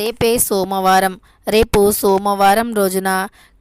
రేపే సోమవారం. రేపు సోమవారం రోజున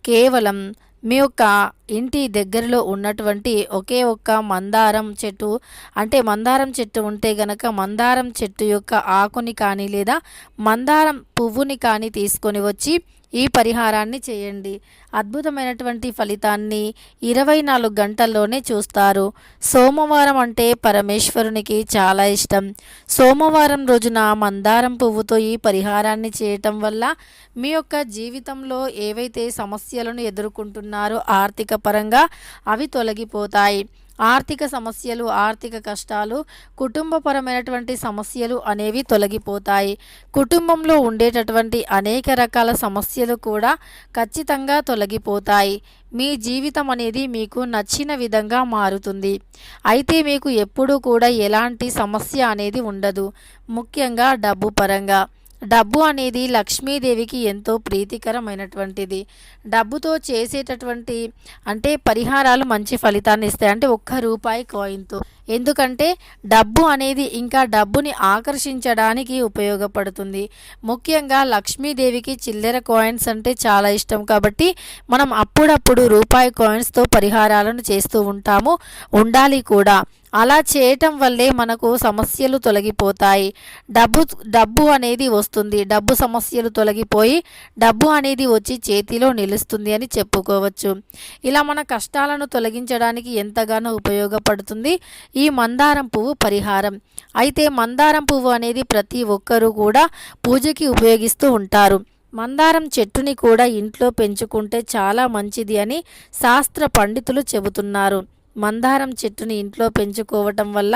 కేవలం మీ యొక్క ఇంటి దగ్గరలో ఉన్నటువంటి ఒకే ఒక్క మందారం చెట్టు అంటే మందారం చెట్టు ఉంటే గనక మందారం చెట్టు యొక్క ఆకుని కానీ లేదా మందారం పువ్వుని కానీ తీసుకొని వచ్చి ఈ పరిహారాన్ని చేయండి. అద్భుతమైనటువంటి ఫలితాన్ని ఇరవై నాలుగు గంటల్లోనే చూస్తారు. సోమవారం అంటే పరమేశ్వరునికి చాలా ఇష్టం. సోమవారం రోజున మందారం పువ్వుతో ఈ పరిహారాన్ని చేయటం వల్ల మీ యొక్క జీవితంలో ఏవైతే సమస్యలను ఎదుర్కొంటున్నారో ఆర్థిక పరంగా అవి తొలగిపోతాయి. ఆర్థిక సమస్యలు ఆర్థిక కష్టాలు కుటుంబపరమైనటువంటి సమస్యలు అనేవి తొలగిపోతాయి. కుటుంబంలో ఉండేటటువంటి అనేక రకాల సమస్యలు కూడా ఖచ్చితంగా తొలగిపోతాయి. మీ జీవితం అనేది మీకు నచ్చిన విధంగా మారుతుంది. అయితే మీకు ఎప్పుడూ కూడా ఎలాంటి సమస్య అనేది ఉండదు. ముఖ్యంగా డబ్బు పరంగా. డబ్బు అనేది లక్ష్మీదేవికి ఎంతో ప్రీతికరమైనటువంటిది. డబ్బుతో చేసేటటువంటి అంటే పరిహారాలు మంచి ఫలితాన్ని ఇస్తాయి. అంటే ఒక్క రూపాయి కాయిన్తో. ఎందుకంటే డబ్బు అనేది ఇంకా డబ్బుని ఆకర్షించడానికి ఉపయోగపడుతుంది. ముఖ్యంగా లక్ష్మీదేవికి చిల్లర కాయిన్స్ అంటే చాలా ఇష్టం. కాబట్టి మనం అప్పుడప్పుడు రూపాయి కాయిన్స్తో పరిహారాలను చేస్తూ ఉంటాము. ఉండాలి కూడా. అలా చేయటం వల్లే మనకు సమస్యలు తొలగిపోతాయి. డబ్బు డబ్బు అనేది వస్తుంది. డబ్బు సమస్యలు తొలగిపోయి డబ్బు అనేది వచ్చి చేతిలో నిలుస్తుంది అని చెప్పుకోవచ్చు. ఇలా మన కష్టాలను తొలగించడానికి ఎంతగానో ఉపయోగపడుతుంది ఈ మందారం పువ్వు పరిహారం. అయితే మందారం పువ్వు అనేది ప్రతి ఒక్కరూ కూడా పూజకి ఉపయోగిస్తూ ఉంటారు. మందారం చెట్టుని కూడా ఇంట్లో పెంచుకుంటే చాలా మంచిది అని శాస్త్ర పండితులు చెబుతున్నారు. మందారం చెట్టుని ఇంట్లో పెంచుకోవటం వల్ల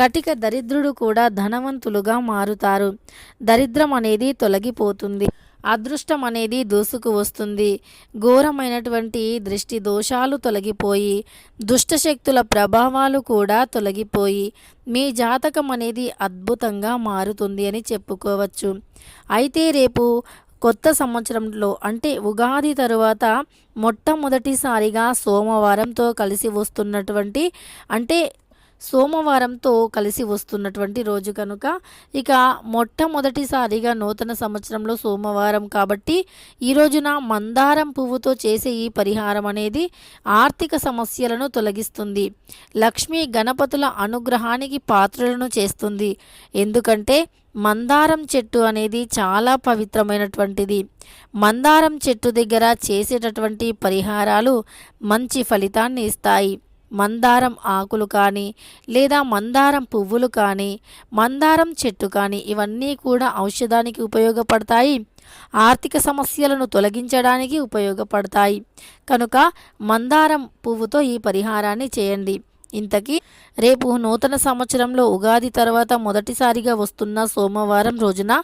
కటిక దరిద్రుడు కూడా ధనవంతులుగా మారుతారు. దరిద్రం అనేది తొలగిపోతుంది. అదృష్టం అనేది దూసుకు వస్తుంది. ఘోరమైనటువంటి దృష్టి దోషాలు తొలగిపోయి దుష్టశక్తుల ప్రభావాలు కూడా తొలగిపోయి మీ జాతకం అనేది అద్భుతంగా మారుతుంది అని చెప్పుకోవచ్చు. అయితే రేపు కొత్త సంవత్సరంలో అంటే ఉగాది తరువాత మొట్టమొదటిసారిగా సోమవారంతో కలిసి వస్తున్నటువంటి అంటే సోమవారంతో కలిసి వస్తున్నటువంటి రోజు కనుక ఇక మొట్టమొదటిసారిగా నూతన సంవత్సరంలో సోమవారం కాబట్టి ఈ రోజున మందారం పువ్వుతో చేసే ఈ పరిహారం అనేది ఆర్థిక సమస్యలను తొలగిస్తుంది. లక్ష్మీ గణపతుల అనుగ్రహానికి పాత్రలను చేస్తుంది. ఎందుకంటే మందారం చెట్టు అనేది చాలా పవిత్రమైనటువంటిది. మందారం చెట్టు దగ్గర చేసేటటువంటి పరిహారాలు మంచి ఫలితాన్ని ఇస్తాయి. మందారం ఆకులు కానీ లేదా మందారం పువ్వులు కానీ మందారం చెట్టు కానీ ఇవన్నీ కూడా ఔషధానికి ఉపయోగపడతాయి. ఆర్థిక సమస్యలను తొలగించడానికి ఉపయోగపడతాయి. కనుక మందారం పువ్వుతో ఈ పరిహారాన్ని చేయండి. ఇంతకీ రేపు నూతన సంవత్సరంలో ఉగాది తర్వాత మొదటిసారిగా వస్తున్న సోమవారం రోజున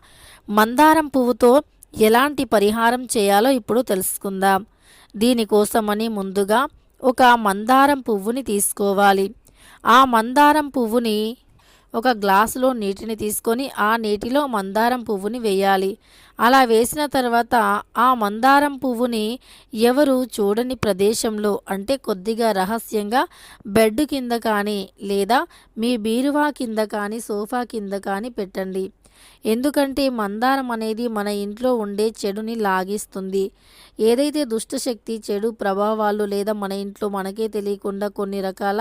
మందారం పువ్వుతో ఎలాంటి పరిహారం చేయాలో ఇప్పుడు తెలుసుకుందాం. దీనికోసమని ముందుగా ఒక మందారం పువ్వుని తీసుకోవాలి. ఆ మందారం పువ్వుని ఒక గ్లాసులో నీటిని తీసుకొని ఆ నీటిలో మందారం పువ్వుని వేయాలి. అలా వేసిన తర్వాత ఆ మందారం పువ్వుని ఎవరు చూడని ప్రదేశంలో అంటే కొద్దిగా రహస్యంగా బెడ్ కింద కానీ లేదా మీ బీరువా కింద కానీ సోఫా కింద కానీ పెట్టండి. ఎందుకంటే మందారం అనేది మన ఇంట్లో ఉండే చెడుని లాగిస్తుంది. ఏదైతే దుష్టశక్తి చెడు ప్రభావాలు లేదా మన ఇంట్లో మనకే తెలియకుండా కొన్ని రకాల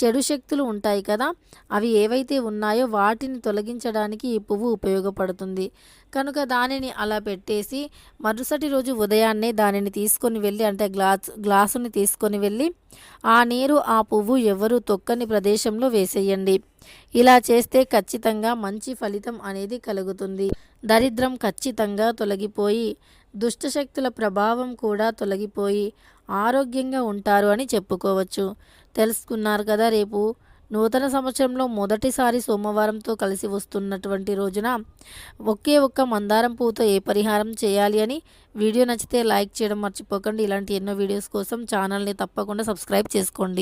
చెడు శక్తులు ఉంటాయి కదా అవి ఏవైతే ఉన్నాయో వాటిని తొలగించడానికి ఈ పువ్వు ఉపయోగపడుతుంది. కనుక దానిని అలా పెట్టేసి మరుసటి రోజు ఉదయాన్నే దానిని తీసుకొని వెళ్ళి అంటే గ్లాస్ గ్లాసుని తీసుకొని వెళ్ళి ఆ నీరు ఆ పువ్వు ఎవరు తొక్కని ప్రదేశంలో వేసేయండి. ఇలా చేస్తే ఖచ్చితంగా మంచి ఫలితం అనేది కలుగుతుంది. దరిద్రం ఖచ్చితంగా తొలగిపోయి దుష్టశక్తుల ప్రభావం కూడా తొలగిపోయి ఆరోగ్యంగా ఉంటారు అని చెప్పుకోవచ్చు. తెలుసుకున్నారు కదా రేపు నూతన సంవత్సరంలో మొదటిసారి సోమవారంతో కలిసి వస్తున్నటువంటి రోజున ఒకే ఒక్క మందారం పువ్వుతో ఏ పరిహారం చేయాలి అని వీడియో నచ్చితే లైక్ చేయడం మర్చిపోకండి. ఇలాంటి ఎన్నో వీడియోస్ కోసం ఛానల్ని తప్పకుండా సబ్స్క్రైబ్ చేసుకోండి.